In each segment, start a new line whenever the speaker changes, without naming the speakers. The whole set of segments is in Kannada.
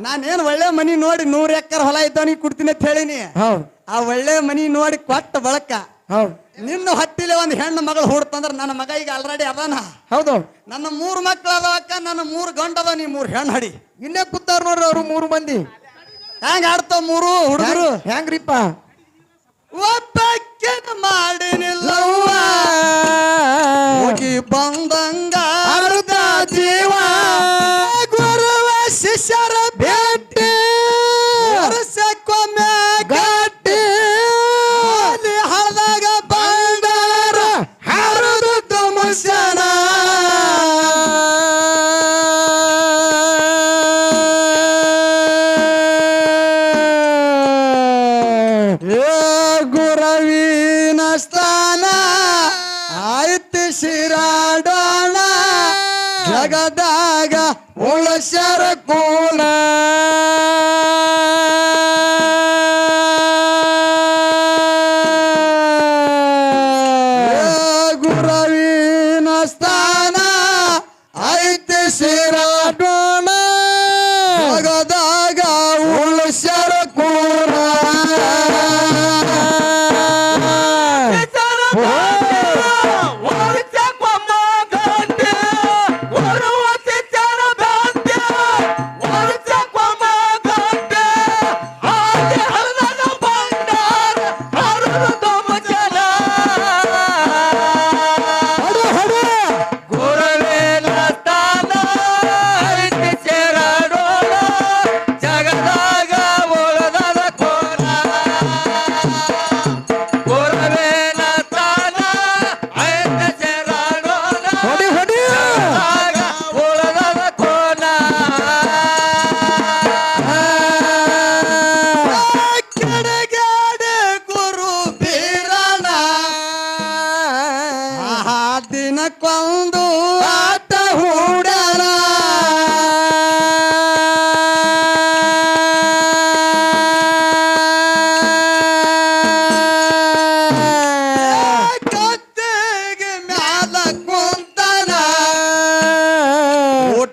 ನಾನೇನ್ ಒಳ್ಳೆ ಮನಿ ನೋಡಿ ನೂರ್ ಎಕರ್ ಹೊಲ ಇದ್ದವನಿಗೆ ಕೊಡ್ತೀನಿ ಅಂತ ಹೇಳಿನಿ.
ಹೌದ್.
ಆ ಒಳ್ಳೆ ಮನಿ ನೋಡಿ ಕೊಟ್ಟ ಬಳಕ
ಹೌದ್.
ನಿನ್ನ ಹೊಟ್ಟಿಲೆ ಒಂದು ಹೆಣ್ಣು ಮಗಳು ಹುಡ್ತಂದ್ರ ನನ್ನ ಮಗ ಈಗ ಆಲ್ರೆಡಿ ಅದಾನ.
ಹೌದು.
ನನ್ನ ಮೂರು ಮಕ್ಳು ಅದಾವಕ್ಕ ನನ್ನ ಮೂರು ಗಂಡ ಅದಾವ ನೀ ಮೂರು ಹೆಣ್ಣು ಹಡಿ.
ಇಲ್ಲೇ ಕೂತಾರ ನೋಡ್ರಿ ಅವ್ರು ಮೂರು ಮಂದಿ.
ಹೆಂಗ ಆಡ್ತಾವ ಮೂರು ಹುಡುಗರು?
ಹೆಂಗ್- ಹೆಂಗ್ರಿಪ್ಪ?
ಒಬ್ಬಕ್ಕೆ ಮಾಡಿನಿಲ್ಲ ಹೋಗಿ ಬಂದಂಗ ಏ ಗುರವಿನ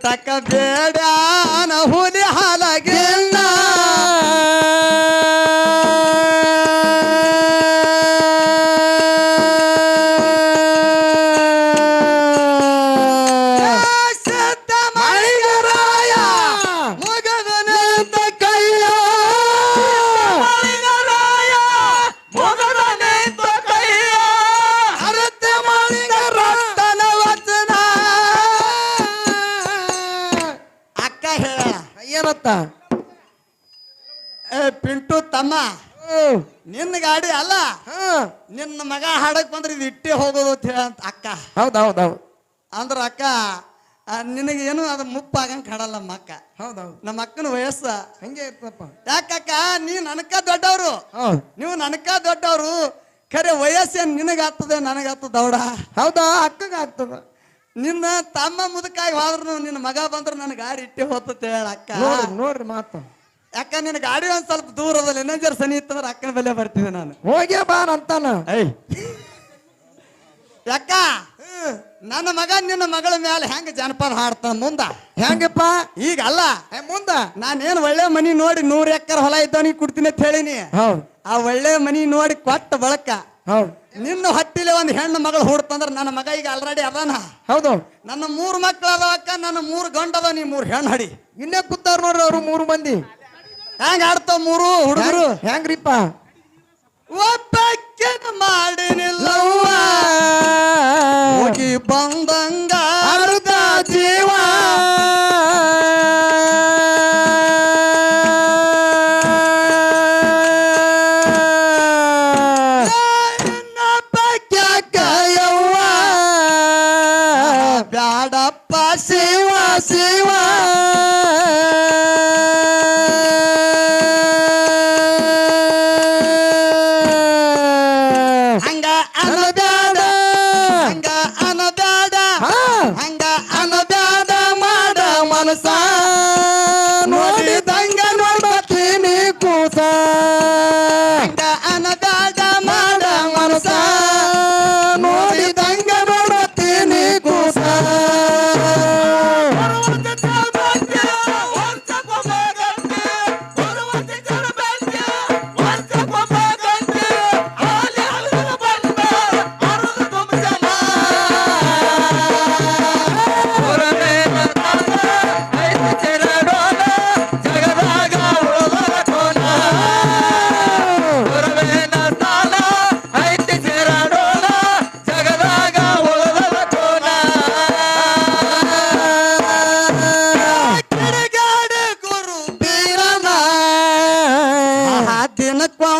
ಊಟಕ್ಕ ಬೇಡಾನ ಏ ಪಿಂಟು ತಮ್ಮ. ನಿನ್ನ ಗಾಡಿ ಅಲ್ಲ.
ಹಾ.
ನಿನ್ನ ಮಗ ಹಾಡಕ್ ಬಂದ್ರೆ ಇದು ಇಟ್ಟೆ ಹೋಗೋದು ಅಂತ ಹೇಳ ಅಕ್ಕ.
ಹೌದು ಹೌದು ಹೌದು.
ಅಂದ್ರ ಅಕ್ಕ ನಿನಗೆ ಏನು ಅದು ಮುಪ್ಪಾಗಂಗ್ ಕಾಣಲ್ಲ ನಮ್ಮ ಅಕ್ಕ.
ಹೌದೌದು ಹೌದ್.
ನಮ್ಮ ಅಕ್ಕನ ವಯಸ್ಸ.
ಹಂಗೆ ಇರ್ತಪ್ಪ
ಯಾಕಕ್ಕ ನೀ ನನಕ ದೊಡ್ಡವರು.
ಹೌದು
ನೀವು ನನಕ ದೊಡ್ಡವರು. ಖರೆ ವಯಸ್ಸೇನ್ ನಿನಗಾಗ್ತದೆ ನನಗಾಗ್ತದ ದೌಡ.
ಹೌದಾ ಅಕ್ಕಗ ಆಗ್ತದ.
ನಿನ್ನ ತಮ್ಮ ಮುದುಕಾಗಿ ಹೋದ್ರು ನಿನ್ನ ಮಗ ಬಂದ್ರೆ ನನ್ನ ಗಾಡಿ ಇಟ್ಟೆ ಹೋಗ್ತದೆ ಹೇಳ ಅಕ್ಕ.
ನೋಡ್ರಿ ಮಾತು.
ಯಾಕ ನಿನ್ನ ಗಾಡಿ ಒಂದ್ ಸ್ವಲ್ಪ ದೂರ ಅದಲ್ಲ ಇನ್ನೊಂದ್ ಸನಿ ಇತ್ತಂದ್ರೆ ಅಕ್ಕನ ಬೆಲೆ ಬರ್ತಿದ್ದೆ ನಾನು.
ಹೋಗ್ಯ ಬಾ ಅಂತಾನ
ಐ ಯಾಕ? ನನ್ನ ಮಗ ನಿನ್ನ ಮಗಳ ಮೇಲೆ ಹೆಂಗ ಜನಪದ ಹಾಡ್ತಾನ ಮುಂದ?
ಹೆಂಗಪ್ಪ?
ಈಗ ಅಲ್ಲ.
ಮುಂದ.
ನಾನೇನ್ ಒಳ್ಳೆ ಮನಿ ನೋಡಿ ನೂರ್ ಎಕರೆ ಹೊಲ ಇದ್ದವನಿಗೆ ಕೊಡ್ತೀನಿ ಅಂತ ಹೇಳಿನಿ.
ಹೌದ್.
ಆ ಒಳ್ಳೆ ಮನಿ ನೋಡಿ ಕೊಟ್ಟ ಬಳಕ
ಹೌದ್.
ನಿನ್ನ ಹಟ್ಟಿಲೆ ಒಂದು ಹೆಣ್ಣು ಮಗಳು ಹುಡ್ತಂದ್ರ ನನ್ನ ಮಗ ಈಗ ಆಲ್ರೆಡಿ ಅದಾನ.
ಹೌದು.
ನನ್ನ ಮೂರು ಮಕ್ಳು ಅದಾವಕ್ಕ ನನ್ನ ಮೂರು ಗಂಡ ಅದ ನೀ ಮೂರು ಹೆಣ್ಣು ಹಡಿ.
ಇನ್ನೇ ಕೂತಾರ ನೋಡ್ರಿ ಅವ್ರು ಮೂರು ಮಂದಿ.
ಹೆಂಗ ಆಡ್ತಾವ ಮೂರು ಹುಡುಗರು?
ಹೆಂಗ್- ಹೆಂಗ್ರಿಪ್ಪ
ಒಬ್ಬಕ್ಕೆ ಮಾಡಿನಿಲ್ಲವ್ವ. ಹೋಗಿ ಬಂದಂಗ
anak kwa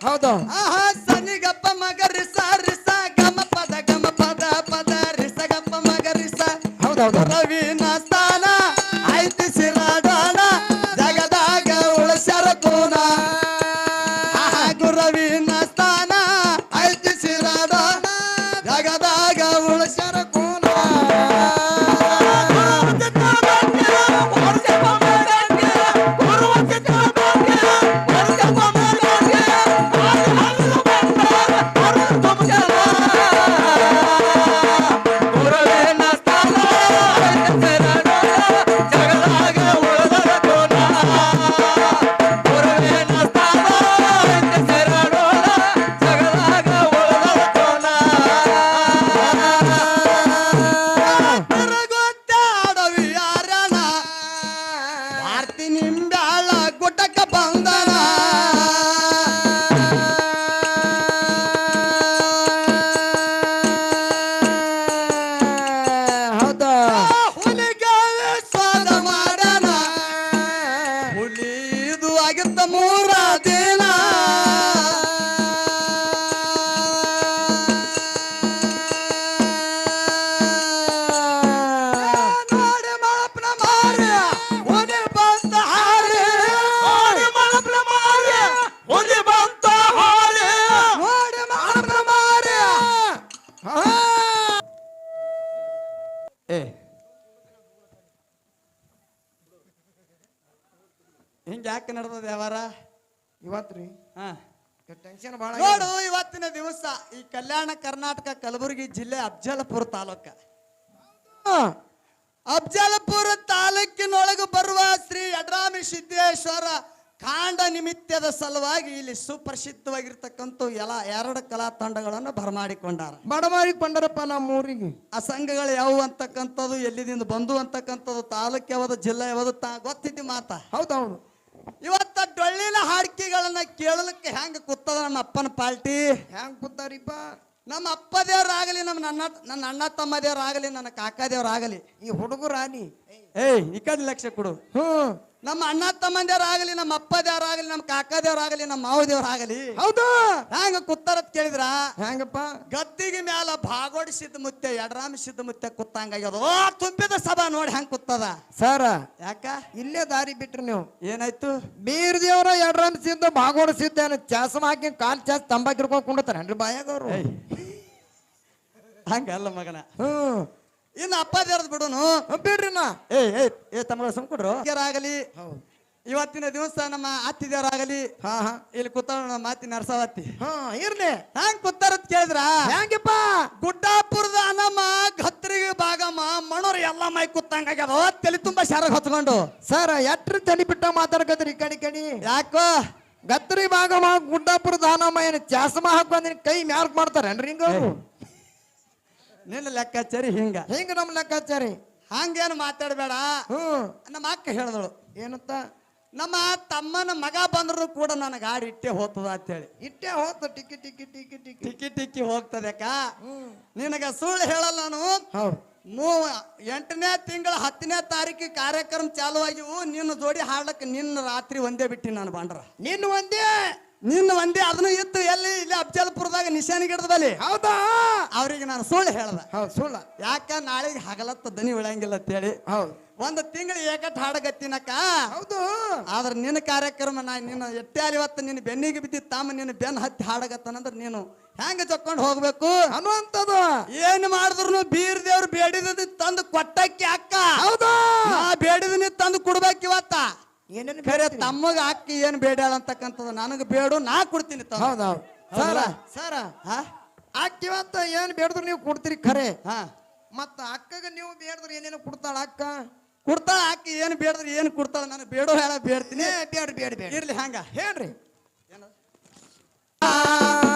ಹೌದು.
ಆಹಾ ಸನಿಗಪ್ಪ ಮಗ ರಿಸ ಸ ಗಮ ಪದ ಗಮ ಪದ ಪದ ರಿಸ ಗಪ್ಪ ಮಗ ರಿಸ.
ಹೌದೌದು
ಕರ್ನಾಟಕ ಕಲಬುರಗಿ ಜಿಲ್ಲೆ ಅಬ್ಜಲಪುರ ತಾಲೂಕ. ಅಬ್ಜಲಪುರ ತಾಲೂಕಿನೊಳಗೆ ಬರುವ ಶ್ರೀ ಯಡ್ರಾಮಿ ಸಿದ್ದೇಶ್ವರ ಕಾಂಡ ನಿಮಿತ್ತದ ಸಲುವಾಗಿ ಇಲ್ಲಿ ಸುಪ್ರಸಿದ್ಧವಾಗಿರ್ತಕ್ಕಂಥ ಎಲ್ಲ ಎರಡು ಕಲಾ ತಂಡಗಳನ್ನು ಬರಮಾಡಿಕೊಂಡಾರ.
ಬಡಮಾರಿ ಕೊಂಡರಪ್ಪ ನಮ್ಮ ಊರಿಗೆ
ಆ ಸಂಘಗಳು ಯಾವುವು ಅಂತಕ್ಕಂಥದ್ದು ಎಲ್ಲಿದಿಂದ ಬಂದು ಅಂತಕ್ಕಂಥದ್ದು ತಾಲೂಕು ಯಾವುದು ಜಿಲ್ಲೆ ಯಾವುದು ತಾ ಗೊತ್ತಿದ್ದು ಮಾತ.
ಹೌದೌದು.
ಇವತ್ತ ಡೊಳ್ಳಿನ ಹಾಡಿಕೆಗಳನ್ನ ಕೇಳಲಿಕ್ಕೆ ಹೆಂಗ ಕೂತದ ನಮ್ಮ ಅಪ್ಪನ ಪಾರ್ಟಿ
ಹೆಂಗ್ ಕೂತಾರಿಪ್ಪ?
ನಮ್ಮ ಅಪ್ಪ ದೇವ್ರಾಗಲಿ ನಮ್ಮ ನನ್ನ ನನ್ನ ಅಣ್ಣ ತಮ್ಮ ದೇವ್ರಾಗಲಿ ನನ್ನ ಕಾಕಾ ದೇವ್ರಾಗಲಿ
ಈ ಹುಡುಗರಾನಿ
ಏಯ್ ಏ ಕಡೆ ಲಕ್ಷ ಕೊಡು.
ಹ್ಮ್.
ನಮ್ಮ ಅಣ್ಣ ತಮ್ಮಂದ್ಯಾರಾಗಲಿ ನಮ್ಮ ಅಪ್ಪ ದೇವರಾಗಲಿ ನಮ್ಮ ಕಾಕ ದೇವರಾಗಲಿ ನಮ್ಮ ಮಾವ ದೇವರಾಗಲಿ
ಹೌದು
ಹೆಂಗ ಕೂತಾರತ್ ಕೇಳಿದ್ರ?
ಹೆಂಗಪ್ಪ
ಗದ್ದಿಗೆ ಮ್ಯಾಲ ಭಾಗೋಡಿಸಿದ ಮುತ್ತೆ ಸಿದ್ಧ ಮುತ್ತೆ ಕುತ್ತಂಗ ಓ ತುಂಬಿದ ಸಭಾ ನೋಡಿ ಹೆಂಗ್ ಕುತ್ತದ
ಸರ
ಯಾಕ?
ಇಲ್ಲೇ ದಾರಿ ಬಿಟ್ರಿ ನೀವು.
ಏನಾಯ್ತು?
ಬೀರ್ ದೇವರ ಎಡರಾಮ್ ಸಿದ್ದ ಭಾಗೋಡ ಸಿದ್ಧ ಏನು ಚಾಸಮ ಹಾಕಿ ಕಾಲ್ ಚಾಸ್ ತಂಬಾಕ್ ಕುಂಡತಾರ ಹೆಂಡ್ರಿ ಬಾಯಾಗ ಅವ್ರು?
ಹಂಗಲ್ಲ ಮಗನ.
ಹ್ಮ್.
ಇನ್ನು ಅಪ್ಪ ದೇವ್ರದ್ ಬಿಡುನು.
ಬಿಡ್ರಿ ನಾ.
ಏ ಏ ಏ ತಮ್ಮ ಸುಮ್ಕೊಡ್ರು ಆಗಲಿ
ಹೌದು.
ಇವತ್ತಿನ ದಿವಸ ನಮ್ಮ ಅತ್ತಿದೇವರಾಗಲಿ
ಹಾ ಹಾ.
ಇಲ್ಲಿ ಕೂತಾಳ ನಮ್ಮ ಮಾತಿ ನರ್ಸಾವತ್ತಿ
ಹಾ ಇರ್ಲಿ.
ಹ್ಯಾಂಗ್ ಕೂತಾರತ್ ಕೇಳಿದ್ರ?
ಹೆಂಗಪ್ಪ
ಗುಡ್ಡಾಪುರದ ಅನಮ್ಮ ಗತ್ರಿಗೆ ಭಾಗಮ್ಮ ಮಣೋರ್ ಎಲ್ಲ ಮೈ ಕೂತಂಗಾಗ್ಯದ ತಲೆ ತುಂಬಾ ಶಾರ ಹೊತ್ಕೊಂಡು.
ಸರ್ ಎಟ್ರ ತಲೆ ಬಿಟ್ಟ ಮಾತಾಡ್ಕತ್ರಿ ಕಣಿ ಕಣಿ?
ಯಾಕೋ?
ಗತ್ರಿ ಭಾಗಮ್ಮ ಗುಡ್ಡಾಪುರದ ಅನಮ್ಮ ಏನು ಚಾಸಮ ಹಾಕೊಂದಿನ ಕೈ ಮ್ಯಾರ್ಕ್ ಮಾಡ್ತಾರೇನ್ರಿ ಹಿಂಗ?
ನಿನ್ನ ಲೆಕ್ಕಾಚಾರಿ ಹಿಂಗ.
ಹಿಂಗ ನಮ್ ಲೆಕ್ಕಾಚಾರಿ.
ಹಂಗೇನು ಮಾತಾಡಬೇಡ.
ಹ್ಮ್
ನಮ್ಮ ಅಕ್ಕ ಹೇಳಿದಳು.
ಏನಂತ?
ನಮ್ಮ ತಮ್ಮನ ಮಗ ಬಂದ್ರು ಕೂಡ ನನ್ನ ಗಾಡಿ ಇಟ್ಟೆ ಹೋಗ್ತದ ಅಂತೇಳಿ.
ಇಟ್ಟೆ ಹೋತ ಟಿಕ್ಕಿ ಟಿಕ್ಕಿ ಟಿಕ್ಕಿ ಟಿಕ್ಕಿ.
ಟಿಕ್ಕಿ ಟಿಕ್ಕಿ ಹೋಗ್ತದೆ ಅಕ್ಕ.
ಹ್ಮ್
ನಿನಗ ಸುಳ್ಳು ಹೇಳಲ್ಲ ನಾನು.
ಮೂ
ಮೂವ ಎಂಟನೇ ತಿಂಗಳ ಹತ್ತನೇ ತಾರೀಕಿಗೆ ಕಾರ್ಯಕ್ರಮ ಚಾಲು ಆಗಿವು ನಿನ್ನ ಜೋಡಿ ಹಾಡ್ಲಕ್ಕೆ ನಿನ್ನ ರಾತ್ರಿ ಒಂದೇ ಬಿಟ್ಟಿ ನಾನು ಬಂಡ್ರ.
ನಿನ್ನ ಒಂದೇ?
ನಿನ್ನ ಒಂದೇ ಅದನ್ನು ಇತ್ತು ಎಲ್ಲಿ? ಇಲ್ಲಿ ಅಫ್ಜಲ್ಪುರದಾಗ ನಿಶಾನಿ ಗಿಡದಲ್ಲಿ
ಹೌದಾ?
ಅವ್ರಿಗೆ ನಾನು ಸುಳ್ಳು ಹೇಳ್ದ.
ಹೌದು ಸುಳ್ಳ.
ಯಾಕ ನಾಳೆಗೆ ಹಗಲತ್ತ ದನಿ ಉಳಂಗಿಲ್ಲ ಅಂತೇಳಿ.
ಹೌದು.
ಒಂದು ತಿಂಗಳು ಏಕಟ್ ಹಾಡಗತ್ತಿನಕ್ಕ.
ಹೌದು.
ಆದ್ರೆ ನಿನ್ನ ಕಾರ್ಯಕ್ರಮ ನಾ ನಿನ್ನ ಎಟ್ಟೆ ಇವತ್ತು ನಿನ್ನ ಬೆನ್ನಿಗೆ ಬಿದ್ದಿ ತಾಮ ನಿನ್ನ ಬೆನ್ನ ಹತ್ತಿ ಹಾಡಗತ್ತನಂದ್ರೆ ನೀನು ಹೆಂಗೆ ಜಕ್ಕೊಂಡು ಹೋಗ್ಬೇಕು?
ಅನ್ನುವಂಥದ್ದು
ಏನ್ ಮಾಡಿದ್ರು ಬೀರ್ ದೇವ್ರು ಬೇಡಿದ ತಂದು ಕೊಟ್ಟಕ್ಕೆ ಅಕ್ಕ.
ಹೌದು.
ಬೇಡಿದ ನೀ ತಂದು ಕೊಡ್ಬೇಕು ಇವತ್ತ.
ಏನೇನು
ಬೇರೆ ತಮ್ಮಗ ಅಕ್ಕ ಏನ್ ಬೇಡ ಅಂತಕ್ಕಂಥದ್ದು ನನಗೆ ಬೇಡು ನಾ ಕೊಡ್ತೀನಿ.
ಹೌದೌದು ಸರ? ಸರ? ಅಕ್ಕಿವತ್ತ ಏನ್ ಬೇಡದ್ರು ನೀವು ಕೊಡ್ತೀರಿ ಖರೆ.
ಹಾ.
ಮತ್ತ ಅಕ್ಕಗ ನೀವು ಬೇಡದ್ರು ಏನೇನು ಕೊಡ್ತಾಳ ಅಕ್ಕ?
ಕೊಡ್ತಾಳ ಅಕ್ಕ ಏನ್ ಬೇಡದ್ರು ಏನ್ ಕೊಡ್ತಾಳ? ನಾನು ಬೇಡೋ ಹೇಳ ಬೇಡ್ತೀನಿ.
ಬೇಡ ಬೇಡ ಬೇಡ
ಇರ್ಲಿ ಹಂಗ.
ಹೇಳ್ರಿ.
ಆರ್ತಿ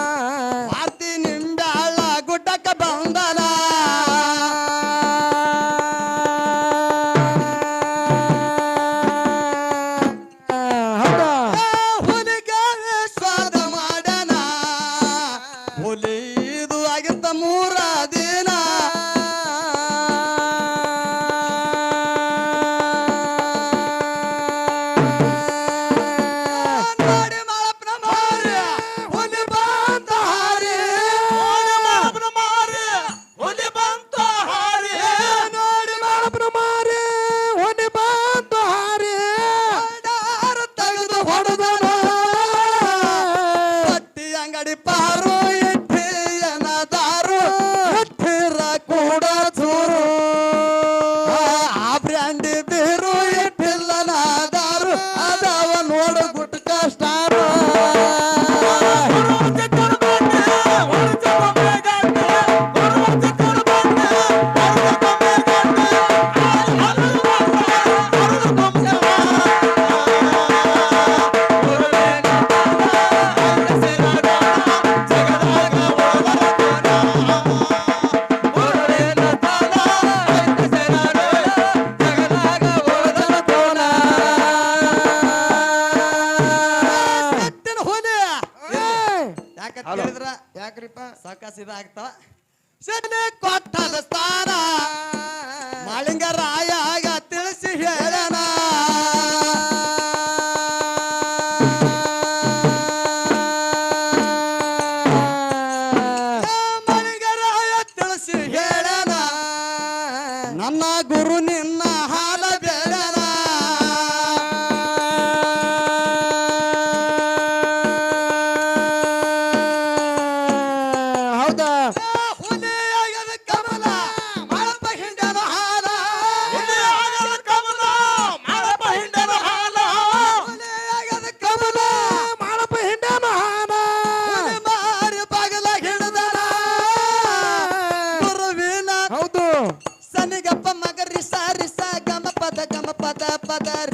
matar.